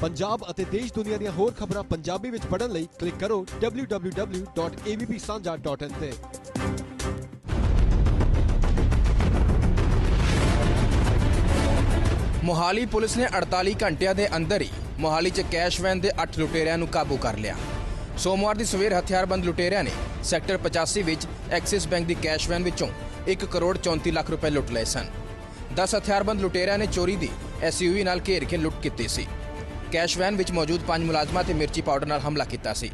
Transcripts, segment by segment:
ਪੰਜਾਬ ਅਤੇ ਦੇਸ਼ ਦੁਨੀਆ ਦੀਆਂ ਹੋਰ ਖਬਰਾਂ ਪੰਜਾਬੀ ਵਿੱਚ ਪੜ੍ਹਨ ਲਈ ਕਲਿੱਕ ਕਰੋ www.avpsanja.in ਤੇ। ਮੋਹਾਲੀ ਪੁਲਿਸ ਨੇ 48 ਘੰਟਿਆਂ ਦੇ ਅੰਦਰ ਹੀ ਮੋਹਾਲੀ 'ਚ ਕੈਸ਼ ਵੈਨ ਦੇ 8 ਲੁਟੇਰਿਆਂ ਨੂੰ ਕਾਬੂ ਕਰ ਲਿਆ। ਸੋਮਵਾਰ ਦੀ ਸਵੇਰ ਹਥਿਆਰਬੰਦ ਲੁਟੇਰਿਆਂ ਨੇ ਸੈਕਟਰ 85 ਵਿੱਚ ਐਕਸਿਸ ਬੈਂਕ ਦੀ ਕੈਸ਼ ਵੈਨ ਵਿੱਚੋਂ 1 ਕਰੋੜ 34 ਲੱਖ ਰੁਪਏ ਲੁੱਟ ਲਏ ਸਨ। 10 ਹਥਿਆਰਬੰਦ ਲੁਟੇਰਿਆਂ ਨੇ ਚੋਰੀ ਦੀ ਐਸਯੂਵੀ ਨਾਲ ਘੇਰ ਕੇ ਲੁੱਟ ਕੀਤੀ ਸੀ। ਕੈਸ਼ ਵੈਨ ਵਿੱਚ ਮੌਜੂਦ ਪੰਜ ਮੁਲਾਜ਼ਮਾਂ ਤੇ ਮਿਰਚੀ ਪਾਊਡਰ ਨਾਲ ਹਮਲਾ ਕੀਤਾ ਸੀ।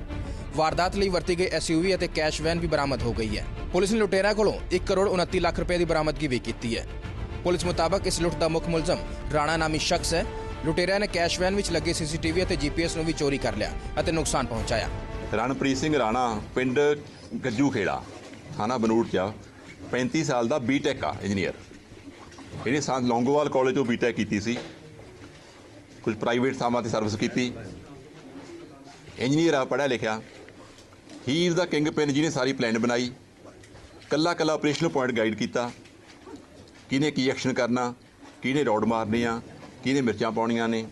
ਵਾਰਦਾਤ ਲਈ ਵਰਤੀ ਗਈ ਐਸਯੂਵੀ ਅਤੇ ਕੈਸ਼ ਵੈਨ ਵੀ ਬਰਾਮਦ ਹੋ ਗਈ ਹੈ। ਪੁਲਿਸ ਨੇ ਲੁਟੇਰਿਆਂ ਕੋਲੋਂ 1 ਕਰੋੜ 29 ਲੱਖ ਰੁਪਏ ਦੀ ਬਰਾਮਦਗੀ ਵੀ ਕੀਤੀ ਹੈ। ਪੁਲਿਸ ਮੁਤਾਬਕ ਇਸ ਲੁੱਟ ਦਾ ਮੁੱਖ ਮੁਲਜ਼ਮ ਰਾਣਾ ਨਾਮੀ ਸ਼ਖਸ ਹੈ। ਲੁਟੇਰਿਆਂ ਨੇ ਕੈਸ਼ ਵੈਨ ਵਿੱਚ ਲੱਗੇ ਸੀਸੀਟੀਵੀ ਅਤੇ ਜੀਪੀਐਸ ਨੂੰ ਵੀ ਚੋਰੀ ਕਰ ਲਿਆ ਅਤੇ ਨੁਕਸਾਨ ਪਹੁੰਚਾਇਆ। ਰਣਪ੍ਰੀਤ ਸਿੰਘ ਰਾਣਾ ਪਿੰਡ ਗੱਜੂ ਖੇੜਾ, ਥਾਣਾ ਬਨੂੜ ਚ 35 ਸਾਲ ਦਾ ਬੀਟੈਕ ਆ ਇੰਜੀਨੀਅਰ ਇਹਨੇ ਸਾਂ ਲੌਂਗੋਵਾਲ ਕਾਲਜ ਤੋਂ ਬੀਟੈਕ ਕੀਤੀ ਸੀ। ਕੁਝ ਪ੍ਰਾਈਵੇਟ ਥਾਵਾਂ ਤੇ ਸਰਵਿਸ ਕੀਤੀ। ਇੰਜੀਨੀਅਰ ਆ, ਪੜ੍ਹਿਆ ਲਿਖਿਆ। ਹੀ ਇਜ਼ ਦਾ ਕਿੰਗ ਪਿਨ ਜਿਹਨੇ ਸਾਰੀ ਪਲਾਨ ਬਣਾਈ। ਕੱਲਾ ਕੱਲਾ ਆਪਰੇਸ਼ਨਲ ਪੁਆਇੰਟ ਗਾਈਡ ਕੀਤਾ। ਕਿਹਨੇ ਕੀ ਐਕਸ਼ਨ ਕਰਨਾ, ਕਿਹਨੇ ਰੋਡ ਮਾਰਨੀ ਆ, ਕਿਹਨੇ ਮਿਰਚਾਂ ਪਾਉਣੀਆਂ ਨੇ,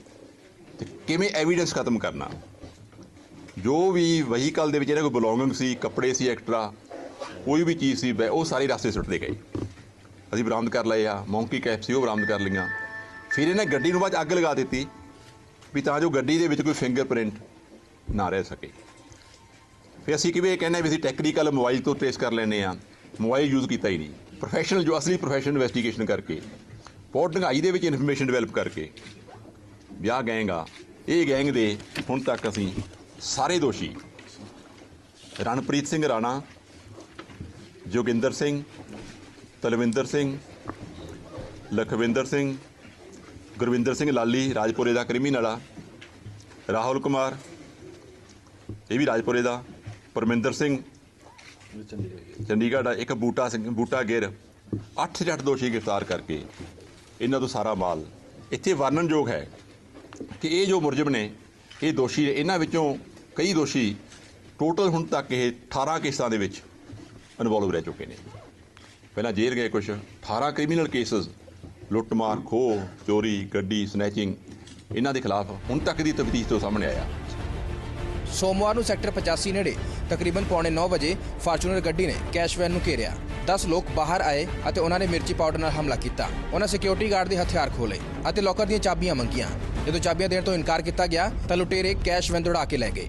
ਤੇ ਕਿਵੇਂ ਐਵੀਡੈਂਸ ਖਤਮ ਕਰਨਾ। ਜੋ ਵੀ ਵਹੀਕਲ ਦੇ ਵਿੱਚ ਇਹਨਾਂ ਕੋਈ ਬਿਲੋਂਗਿੰਗ ਸੀ, ਕੱਪੜੇ ਸੀ ਐਕਟਰਾ ਕੋਈ ਵੀ ਚੀਜ਼ ਸੀ ਬੈ- ਉਹ ਸਾਰੇ ਰਸਤੇ ਸੁੱਟਦੇ ਗਏ। ਅਸੀਂ ਬਰਾਮਦ ਕਰ ਲਏ ਆ ਮੌਂਕੀ ਕੈਪ ਸੀ, ਉਹ ਬਰਾਮਦ ਕਰ ਲਈਆਂ। ਫਿਰ ਇਹਨੇ ਗੱਡੀ ਨੂੰ ਬਾਅਦ 'ਚ ਅੱਗ ਲਗਾ ਦਿੱਤੀ। ਵੀ ਤਾਂ ਜੋ ਗੱਡੀ ਦੇ ਵਿੱਚ ਕੋਈ ਫਿੰਗਰਪ੍ਰਿੰਟ ਨਾ ਰਹਿ ਸਕੇ। ਫਿਰ ਅਸੀਂ ਕਿਵੇਂ ਇਹ ਕਹਿੰਦੇ ਵੀ ਅਸੀਂ ਟੈਕਨੀਕਲ ਮੋਬਾਈਲ ਤੋਂ ਟ੍ਰੇਸ ਕਰ ਲੈਨੇ ਆ ਮੋਬਾਈਲ ਯੂਜ਼ ਕੀਤਾ ਹੀ ਨਹੀਂ। ਪ੍ਰੋਫੈਸ਼ਨਲ ਜੋ ਅਸਲੀ ਪ੍ਰੋਫੈਸ਼ਨਲ ਇਨਵੈਸਟੀਗੇਸ਼ਨ ਕਰਕੇ, ਬਹੁਤ ਡੂੰਘਾਈ ਦੇ ਵਿੱਚ ਇਨਫੋਰਮੇਸ਼ਨ ਡਿਵੈਲਪ ਕਰਕੇ ਵਿਆਹ ਗੈਂਗ ਆ, ਇਹ ਗੈਂਗ ਦੇ ਹੁਣ ਤੱਕ ਅਸੀਂ ਸਾਰੇ ਦੋਸ਼ੀ ਰਣਪ੍ਰੀਤ ਸਿੰਘ ਰਾਣਾ, ਜੋਗਿੰਦਰ ਸਿੰਘ, ਤਲਵਿੰਦਰ ਸਿੰਘ, ਲਖਵਿੰਦਰ ਸਿੰਘ ਗੁਰਵਿੰਦਰ ਸਿੰਘ ਲਾਲੀ, ਰਾਜਪੁਰੇ ਦਾ ਕ੍ਰਿਮੀਨਲ ਆ ਰਾਹੁਲ ਕੁਮਾਰ, ਇਹ ਵੀ ਰਾਜਪੁਰੇ ਦਾ, ਪਰਮਿੰਦਰ ਸਿੰਘ, ਚੰਡੀਗੜ੍ਹ ਦਾ ਇੱਕ ਬੂਟਾ ਸਿੰਘ, ਬੂਟਾ ਗਿਰ, ਅੱਠ ਜੱਟ ਦੋਸ਼ੀ ਗ੍ਰਿਫਤਾਰ ਕਰਕੇ ਇਹਨਾਂ ਤੋਂ ਸਾਰਾ ਮਾਲ। ਇੱਥੇ ਵਰਣਨਯੋਗ ਹੈ ਕਿ ਇਹ ਜੋ ਮੁਰਜਮ ਨੇ, ਇਹ ਦੋਸ਼ੀ ਨੇ, ਇਹਨਾਂ ਵਿੱਚੋਂ ਕਈ ਦੋਸ਼ੀ ਟੋਟਲ ਹੁਣ ਤੱਕ ਇਹ 18 ਕੇਸਾਂ ਦੇ ਵਿੱਚ ਇਨਵੋਲਵ ਰਹਿ ਚੁੱਕੇ ਨੇ। ਪਹਿਲਾਂ ਜੇਲ੍ਹ ਗਏ ਕੁਝ 18 ਕ੍ਰਿਮੀਨਲ ਕੇਸਸ ਲੁੱਟਮਾਰ ਖੋਹ, ਚੋਰੀ, ਗੱਡੀ ਸਨੈਚਿੰਗ ਇਹਨਾਂ ਦੇ ਖਿਲਾਫ ਹੁਣ ਤੱਕ ਦੀ ਤਫਤੀਸ਼ ਤੋਂ ਸਾਹਮਣੇ ਆਇਆ। ਸੋਮਵਾਰ ਨੂੰ ਸੈਕਟਰ 85 ਨੇੜੇ ਤਕਰੀਬਨ ਪੌਣੇ 9 ਵਜੇ ਫਾਰਚੂਨਰ ਗੱਡੀ ਨੇ ਕੈਸ਼ ਵੈਨ ਨੂੰ ਘੇਰਿਆ। 10 ਲੋਕ ਬਾਹਰ ਆਏ ਅਤੇ ਉਹਨਾਂ ਨੇ ਮਿਰਚੀ ਪਾਊਡਰ ਨਾਲ ਹਮਲਾ ਕੀਤਾ। ਉਹਨਾਂ ਸਿਕਿਉਰਿਟੀ ਗਾਰਡ ਦੇ ਹਥਿਆਰ ਖੋਲੇ ਅਤੇ ਲੋਕਰ ਦੀਆਂ ਚਾਬੀਆਂ ਮੰਗੀਆਂ। ਜਦੋਂ ਚਾਬੀਆਂ ਦੇਣ ਤੋਂ ਇਨਕਾਰ ਕੀਤਾ ਗਿਆ ਤਾਂ ਲੁਟੇਰੇ ਕੈਸ਼ ਵੈਨ ਦੌੜਾ ਕੇ ਲੈ ਗਏ।